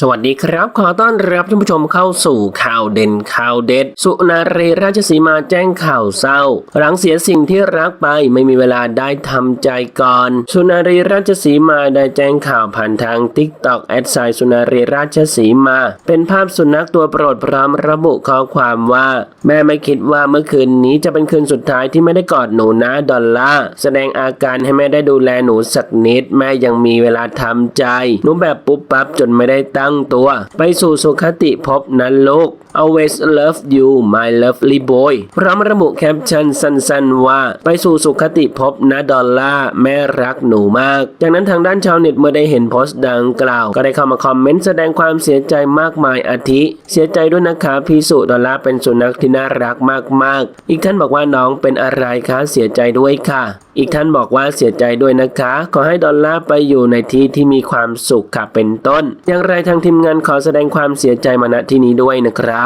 สวัสดีครับ ขอต้อนรับท่านผู้ชมเข้าสู่ข่าวเด่นข่าวเด็ด สุนารีราชสีมาแจ้งข่าวเศร้า หลังเสียสิ่งที่รักไปไม่มีเวลาได้ทำใจก่อน สุนารีราชสีมาได้แจ้งข่าวผ่านทางทิกตอกแอดไซสุนารีราชสีมา เป็นภาพสุนัขตัวโปรดพร้อมระบุข้อความว่า แม่ไม่คิดว่าเมื่อคืนนี้จะเป็นคืนสุดท้ายที่ไม่ได้กอดหนูนะดอลล่าแสดงอาการให้แม่ได้ดูแลหนูสักนิด แม่ยังมีเวลาทำใจหนูแบบปุ๊บปั๊บจนไม่ได้ตั้งตัว ไปสู่สุขติภพนั้นลูก always love you my lovely boy พร้อมระบุแคปชั่นสั้นๆ ว่า ไปสู่สุขติภพนะดอลล่าแม่รักหนูมาก จากนั้นทางด้านชาวเน็ตเมื่อได้เห็นโพสต์ดังกล่าว ก็ได้เข้ามาคอมเมนต์แสดงความเสียใจมากมายอาทิ เสียใจด้วยนะคะพี่สุดอลล่าเป็นสุนัขที่น่ารักมากๆ อีกท่านบอกว่าน้องเป็นอะไรคะเสียใจด้วยค่ะ อีกท่านบอกว่าเสียใจด้วยนะคะ ขอให้ดอลล่าไปอยู่ในที่ที่มีความสุขค่ะเป็นต้น อย่างไรทางทีมงานขอแสดงความเสียใจมาณที่นี้ด้วยนะครับ